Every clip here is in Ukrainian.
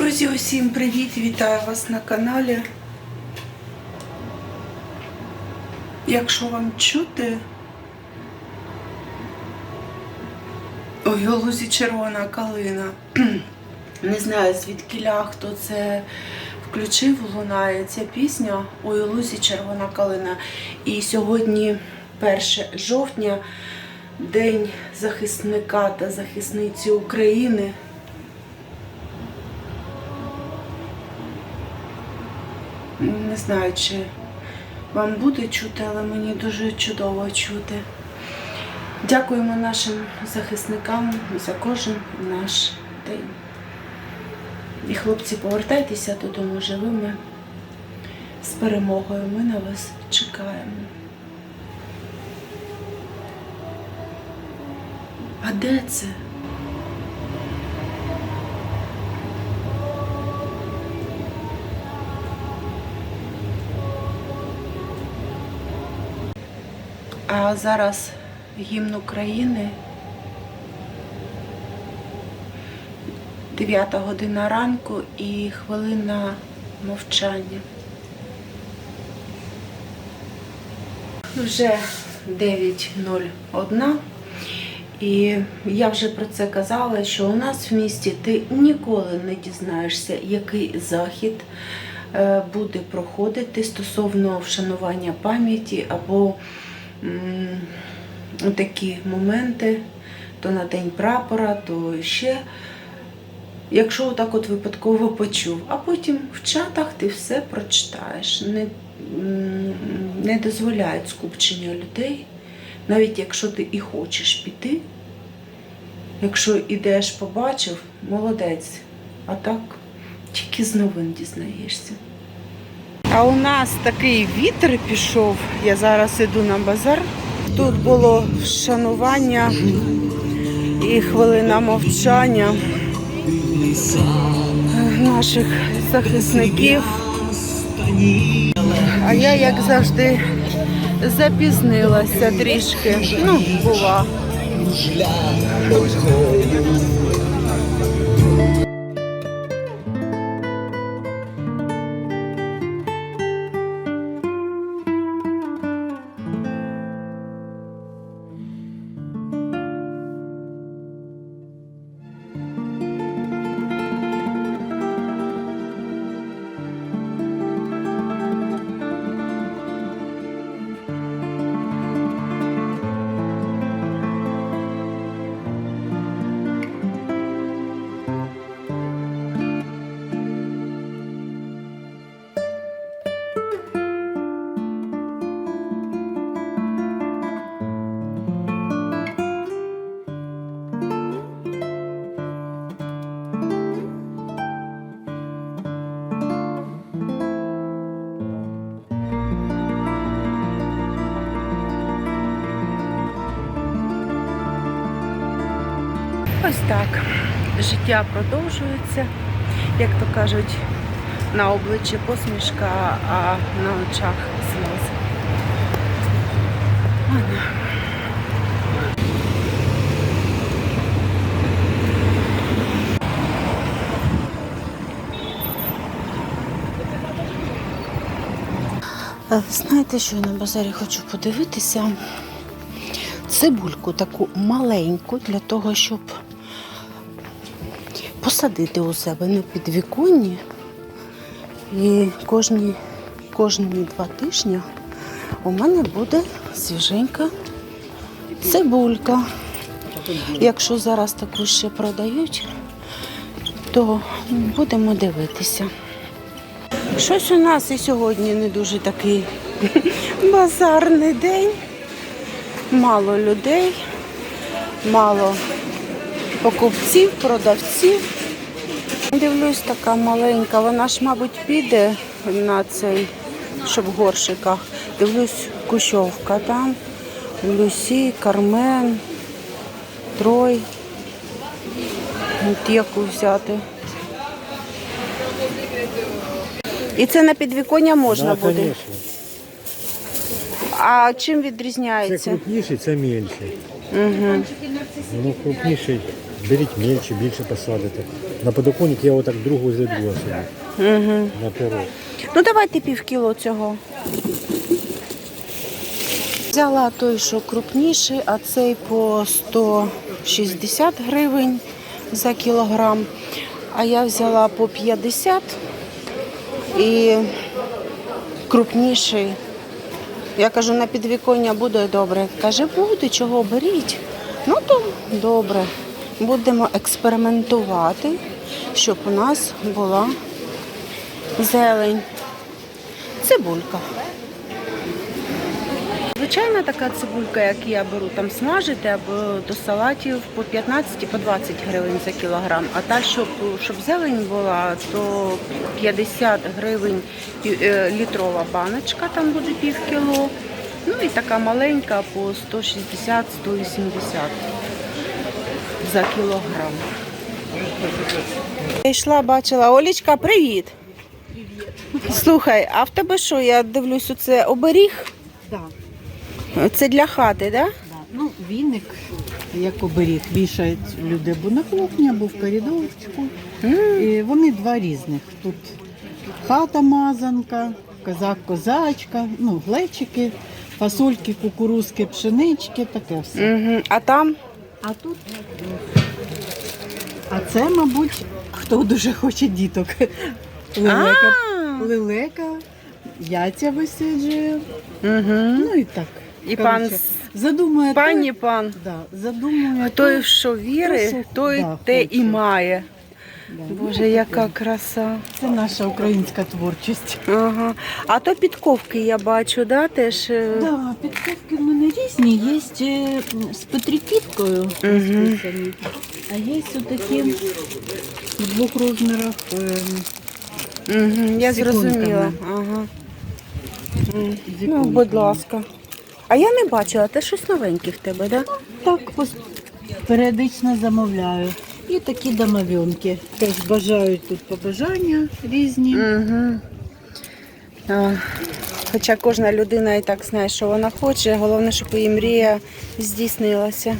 Друзі, усім привіт! Вітаю вас на каналі. Якщо вам чути, ой, у лузі червона калина. Не знаю, звідкіля хто це включив, лунає ця пісня у лузі червона калина. І сьогодні 1 жовтня, День захисника та захисниці України. Не знаю, чи вам буде чути, але мені дуже чудово чути. Дякуємо нашим захисникам за кожен наш день. І хлопці, повертайтеся додому живими з перемогою. Ми на вас чекаємо. А де це? А зараз гімн України. 9 година ранку і хвилина мовчання. Вже 9.01. І я вже про це казала, що у нас в місті ти ніколи не дізнаєшся, який захід е, буде проходити стосовно вшанування пам'яті або такі моменти, то на День прапора, то ще. Якщо так от випадково почув, а потім в чатах ти все прочитаєш. Не, не дозволяють скупчення людей, навіть якщо ти і хочеш піти, якщо ідеш, побачив, молодець. А так тільки з новин дізнаєшся. А у нас такий вітер пішов. Я зараз іду на базар. Тут було вшанування і хвилина мовчання наших захисників. А я, як завжди, запізнилася трішки. Ну, була. Ось так. Життя продовжується, як то кажуть, на обличчі посмішка, а на очах сльози. Знаєте, що я на базарі хочу подивитися? Цибульку таку маленьку для того, щоб посадити у себе на підвіконні. І кожні, кожні два тижні у мене буде свіженька цибулька. Якщо зараз таку ще продають, то будемо дивитися. Щось у нас і сьогодні не дуже такий базарний день. Мало людей, мало покупців, продавців. Дивлюсь, така маленька, вона ж, мабуть, піде на цей, щоб в горшиках. Дивлюсь, кущовка там, Люсі, Кармен, Трой. От яку взяти. І це на підвіконня можна Да, буде. конечно. А чим відрізняється? Це крупніший, це менший. Угу. Воно крупніший беріть мельче, більше посадите. На подоконник я отак другу зайду собі. Угу. На пирог. Ну давайте пів кіло цього. Взяла той, що крупніший, а цей по 160 гривень за кілограм. А я взяла по 50 і крупніший. Я кажу, на підвіконня буде добре. Каже, буде, чого беріть. Ну то добре. Будемо експериментувати, щоб у нас була зелень. Цибулька. Звичайна така цибулька, як я беру там смажити або до салатів по 15 по 20 гривень за кілограм. А та, щоб, щоб зелень була, то 50 гривень е, літрова баночка, там буде пів кіло. Ну і така маленька по 160-180 за кілограм. Я йшла, бачила, Олічка, привіт. Слухай, а в тебе що? Я дивлюсь, це оберіг? Да, Це для хати, так? да. Ну, віник, як оберіг, вішають люди або на кухні, або в коридорчику. І вони два різних. Тут хата мазанка, козак-козачка, ну, глечики, фасольки, кукурузки, пшенички, таке все. А там? А тут. А це, мабуть, хто дуже хоче діток. Лелека, лелека яйця висиджує. Угу. Ну і так. І пан з- задумує Пані той- пан. Да, задумує Той, той, що вірить, що- той да, те хоче. і має. да. Боже, яка краса. Це наша українська творчість. Ага. А то підковки я бачу, да, теж. е, Да, підковки в мене різні. Є е, з Петриківкою розписані, а є такі в двох розмірах. Угу. Я зрозуміла. Ага. Ну, будь ласка. А я не бачила, це щось новеньке в тебе, так? Да? Так, пос- періодично замовляю. І такі домовенки. Теж бажають тут побажання різні. Угу. А, хоча кожна людина і так знає, що вона хоче. Головне, щоб її мрія здійснилася.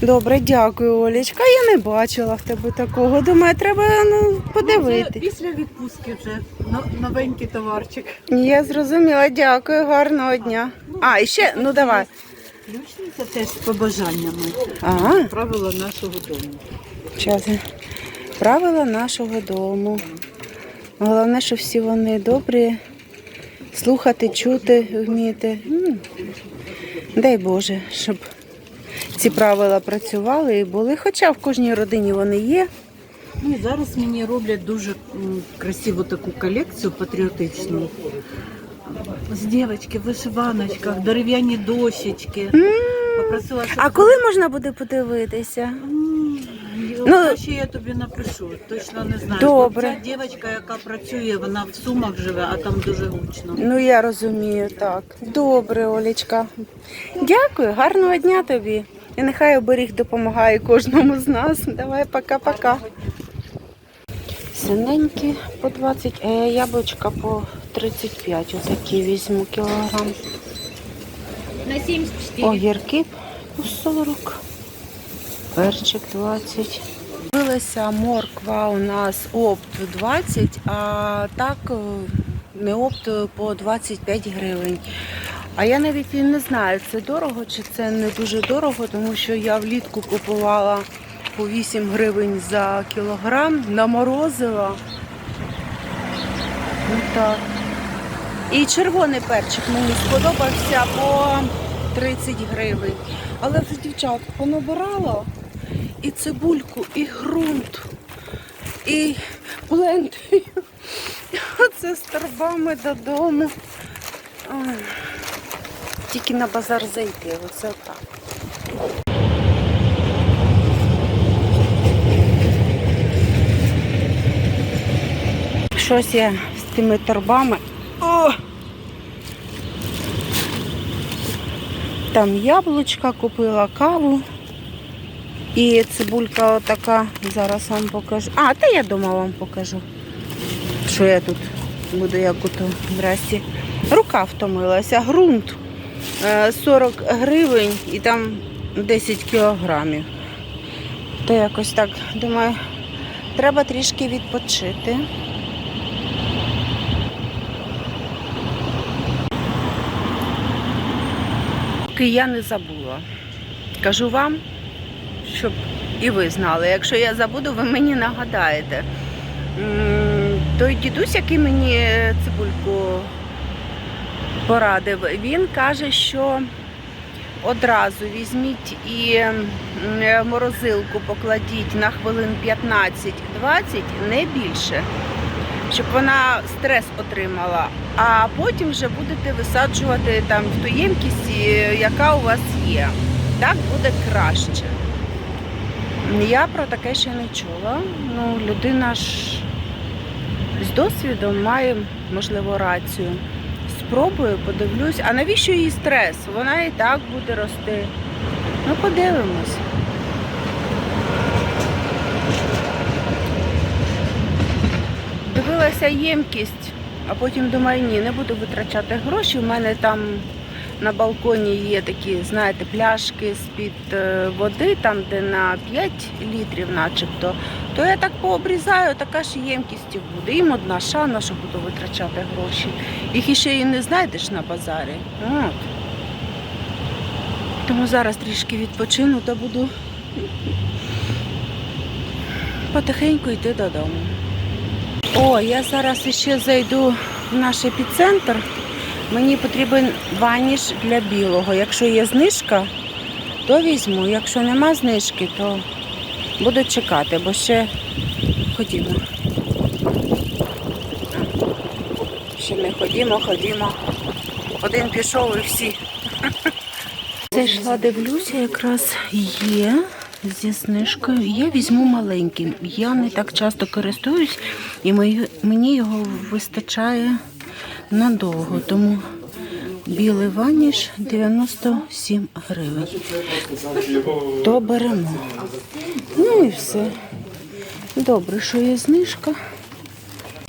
Добре, дякую, Олічка. Я не бачила в тебе такого. Думаю, треба ну, Це подивити. після відпустки вже новенький товарчик. Я зрозуміла, дякую, гарного дня. А, і ще, ну давай. Ключниця теж з побажаннями. Ага, Правила нашого дому. час. Правила нашого дому. Головне, що всі вони добрі, слухати, чути вміти. Дай Боже, щоб ці правила працювали і були. Хоча в кожній родині вони є. Ну і зараз мені роблять дуже красиву таку колекцію патріотичну. З дівчатки, в вишиваночках, дерев'яні дощечки. Попросила, щоб... А коли можна буде подивитися? Ну, ще я тобі напишу, точно не знаю. Добре. Ця дівчинка, яка працює, вона в Сумах живе, а там дуже гучно. Ну я розумію, так. Добре, Олечка. Дякую, гарного дня тобі. І нехай оберіг допомагає кожному з нас. Давай, пока-пока. Синенькі по 20, е, яблучка по 35. Отакі візьму кілограм. На 74. Огірки по 40. Перчик 20. Купилася морква у нас опт 20, а так не опт по 25 гривень. А я навіть і не знаю, це дорого чи це не дуже дорого, тому що я влітку купувала по 8 гривень за кілограм, наморозила. Ну так. І червоний перчик мені сподобався по 30 гривень. Але вже дівчат понабирала і цибульку, і ґрунт, і плентою. Оце з торбами додому. Ай. Тільки на базар зайти, оце так. Щось я з тими торбами. О! Там яблучка купила каву. І цибулька отака. Зараз вам покажу. А, та я дома вам покажу. Що я тут буду як ото здрасті. Рука втомилася. Грунт 40 гривень і там 10 кілограмів. То якось так, думаю, треба трішки відпочити. Поки я не забула. Кажу вам, щоб і ви знали. Якщо я забуду, ви мені нагадаєте. Той дідусь, який мені цибульку порадив, він каже, що одразу візьміть і морозилку покладіть на хвилин 15-20, не більше, щоб вона стрес отримала. А потім вже будете висаджувати там в ту ємкість, е, яка у вас є. Так буде краще. Я про таке ще не чула. Ну, людина ж з досвідом має, можливо, рацію. Спробую, подивлюсь. А навіщо їй стрес? Вона і так буде рости. Ну, подивимось. Дивилася ємкість, а потім думаю, ні, не буду витрачати гроші. У мене там на балконі є такі, знаєте, пляшки з-під е, води, там де на 5 літрів начебто. То я так пообрізаю, така ж ємкість буде. Їм одна шана, що буду витрачати гроші. Їх іще і не знайдеш на базарі. От. Тому зараз трішки відпочину та буду потихеньку йти додому. О, я зараз ще зайду в наш епіцентр. Мені потрібен ваніш для білого. Якщо є знижка, то візьму. Якщо нема знижки, то буду чекати, бо ще ходімо. Ще не ходімо, ходімо. Один пішов і всі. Зайшла, дивлюся, якраз є зі знижкою. Я візьму маленький. Я не так часто користуюсь, і мені його вистачає надовго. Тому білий ваніш 97 гривень. То беремо. Ну і все. Добре, що є знижка.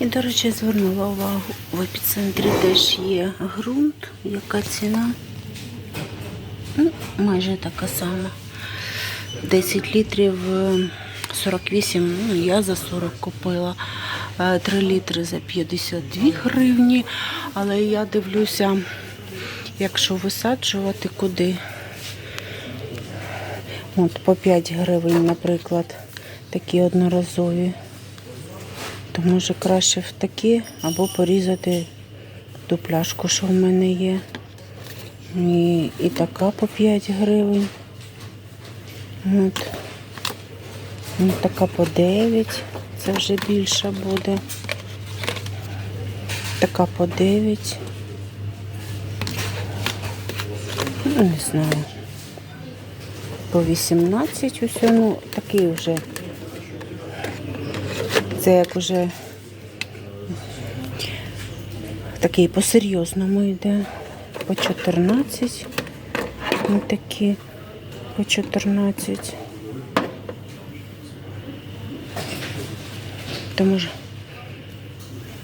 І, до речі, звернула увагу, в епіцентрі теж є ґрунт. Яка ціна? Ну, майже така сама. 10 літрів е, 48, ну я за 40 купила. 3 літри за 52 гривні. Але я дивлюся, якщо висаджувати, куди. От по 5 гривень, наприклад, такі одноразові. То може краще в такі або порізати ту пляшку, що в мене є. І, і така по 5 гривень. От. І така по 9. Це вже більша буде. Така по 9. Ну, не знаю. По 18 ось, ну, такий вже. Це як уже такий по-серйозному йде. По 14. Ось такі по 14. Тому ж,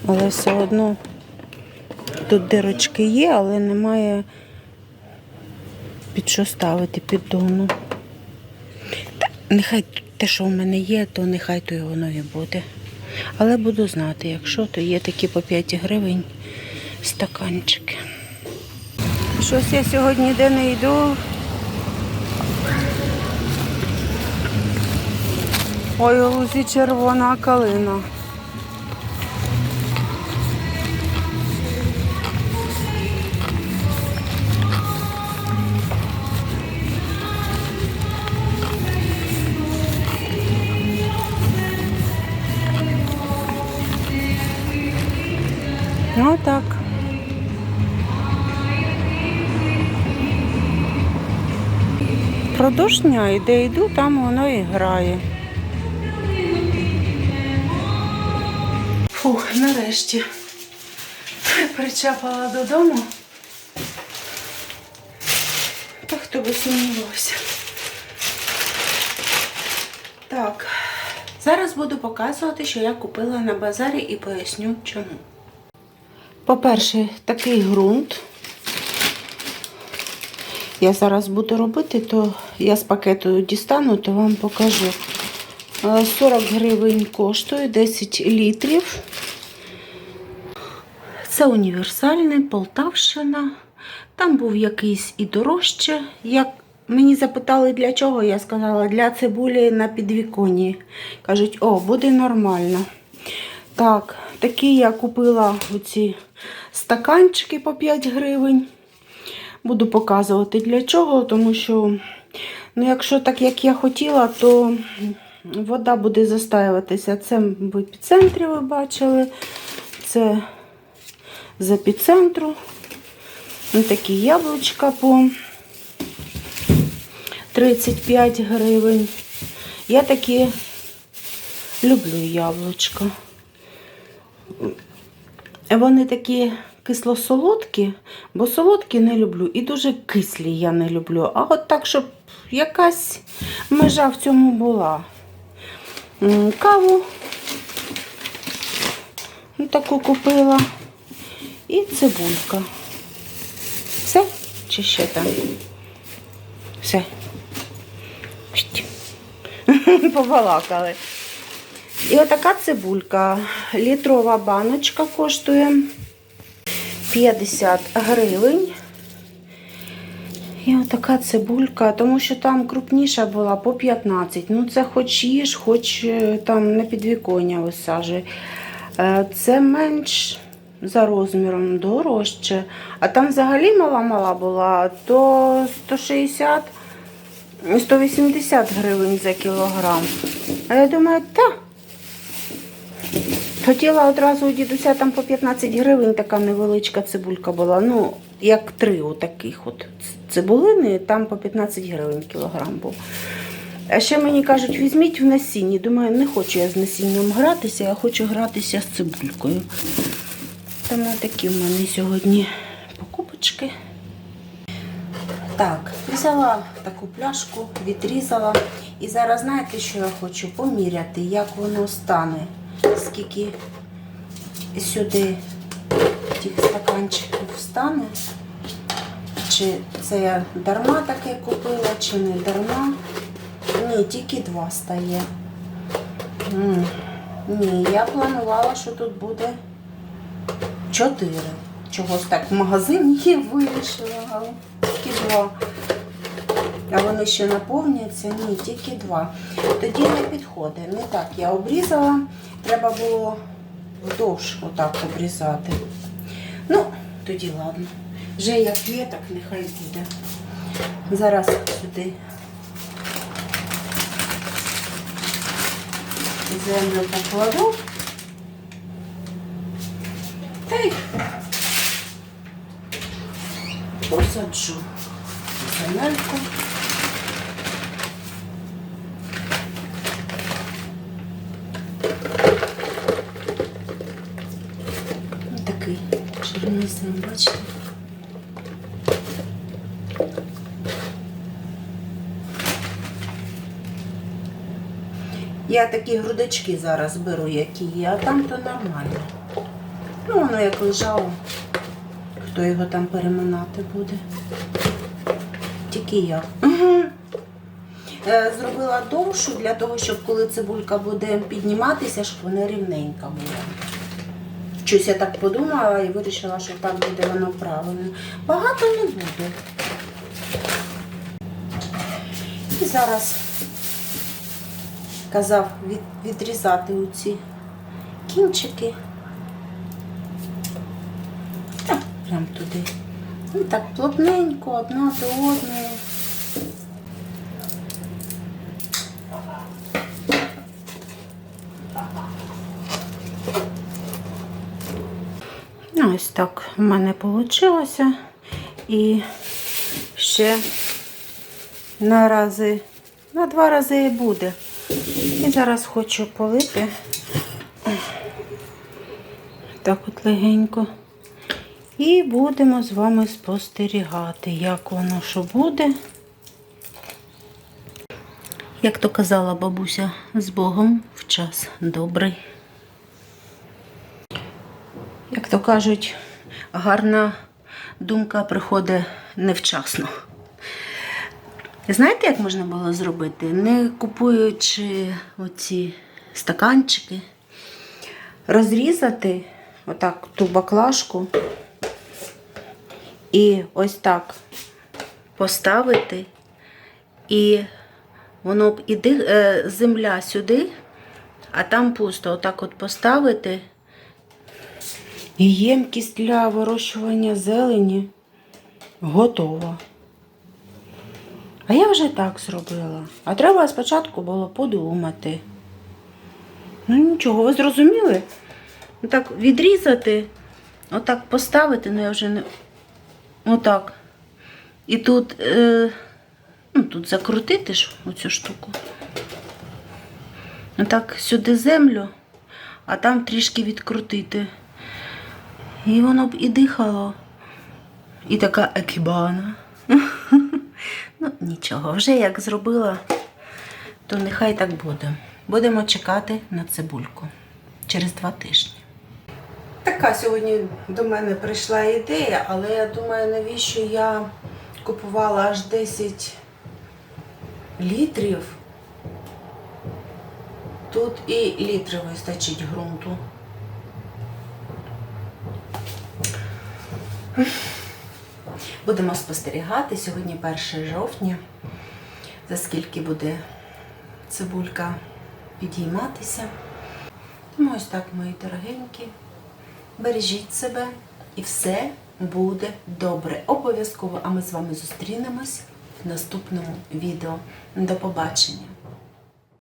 але все одно тут дирочки є, але немає під що ставити піддону. Та нехай те, що в мене є, то нехай то і воно і буде. Але буду знати, якщо то є такі по 5 гривень стаканчики. Щось я сьогодні де не йду. Ой, у лузі червона калина. Ну так. Продовж дня, де йду, там воно і грає. Фух, нарешті причапала додому. Та хто би сумнівався. Так, зараз буду показувати, що я купила на базарі і поясню чому. По-перше, такий ґрунт. я зараз буду робити, то я з пакету дістану, то вам покажу. Е, 40 гривень коштує 10 літрів. Це універсальний, Полтавщина. Там був якийсь і дорожче. Як мені запитали, для чого, я сказала, для цибулі на підвіконні. Кажуть, о, буде нормально. Так, такі я купила оці стаканчики по 5 гривень. Буду показувати для чого, тому що, ну, якщо так, як я хотіла, то вода буде застаюватися. Це в епіцентрі ви бачили. Це з епіцентру. Ось такі яблучка по 35 гривень. Я такі люблю яблучка. Вони такі кисло-солодкі, бо солодкі не люблю. І дуже кислі я не люблю. А от так, щоб якась межа в цьому була. Каву ну, таку купила. І цибулька. Все? Чи ще там? Все. Побалакали. І отака цибулька. Літрова баночка коштує 50 гривень. І отака цибулька, тому що там крупніша була по 15. Ну, це хоч їж, хоч е, там на підвіконня висаджуй. Е, Це менш за розміром, дорожче. А там взагалі мала-мала була, то 160 180 гривень за кілограм. А я думаю, та. Хотіла одразу у дідуся там по 15 гривень така невеличка цибулька була. Ну, як три отаких от цибулини, там по 15 гривень кілограм був. А ще мені кажуть, візьміть в насінні. Думаю, не хочу я з насінням гратися, я хочу гратися з цибулькою. Тому такі в мене сьогодні покупочки. Так, взяла таку пляшку, відрізала. І зараз знаєте, що я хочу поміряти, як воно стане, скільки сюди тих стаканчиків стане. Чи це я дарма таке купила, чи не дарма. Ні, тільки два стає. Ні, я планувала, що тут буде чотири. Чогось так в магазині є вирішила, але тільки два. А вони ще наповняться? Ні, тільки два. Тоді не підходить. Не так я обрізала. Треба було вдовж отак обрізати. Ну, тоді ладно. Вже як є, так нехай буде. Зараз сюди землю покладу. Та й посаджу земельку. Ось Такий чорнозем, бачите? Я такі грудочки зараз беру, які є, а там то нормально. Ну, воно як лежало. Хто його там переминати буде? Тільки я. Угу. Зробила довшу для того, щоб коли цибулька буде підніматися, щоб вона рівненька була. Щось я так подумала і вирішила, що так буде воно правильно. Багато не буде. І зараз казав від, відрізати оці кінчики. Так, прям туди. Ну так плотненько, одна до одної. Ну, ось так в мене вийшло. І ще на рази, на два рази і буде. І зараз хочу полити. Так от легенько. І будемо з вами спостерігати, як воно що буде. Як то казала бабуся, з Богом в час добрий. Як то кажуть, гарна думка приходить невчасно. Знаєте, як можна було зробити? Не купуючи оці стаканчики, розрізати отак ту баклажку і ось так поставити, і воно б іди, е, земля сюди, а там пусто. Отак от поставити. І ємкість для вирощування зелені готова. А я вже так зробила. А треба спочатку було подумати. Ну нічого, ви зрозуміли? Отак відрізати, отак поставити, ну я вже не. Отак. І тут, е, ну, тут закрутити ж оцю штуку. Отак сюди землю, а там трішки відкрутити. І воно б і дихало. І така екібана. Ну, нічого, вже як зробила, то нехай так буде. Будемо чекати на цибульку через два тижні. Така сьогодні до мене прийшла ідея, але я думаю, навіщо я купувала аж 10 літрів. Тут і літри вистачить ґрунту. Будемо спостерігати сьогодні 1 жовтня, за скільки буде цибулька підійматися. Тому ось так, мої дорогенькі. Бережіть себе і все буде добре. Обов'язково, а ми з вами зустрінемось в наступному відео. До побачення!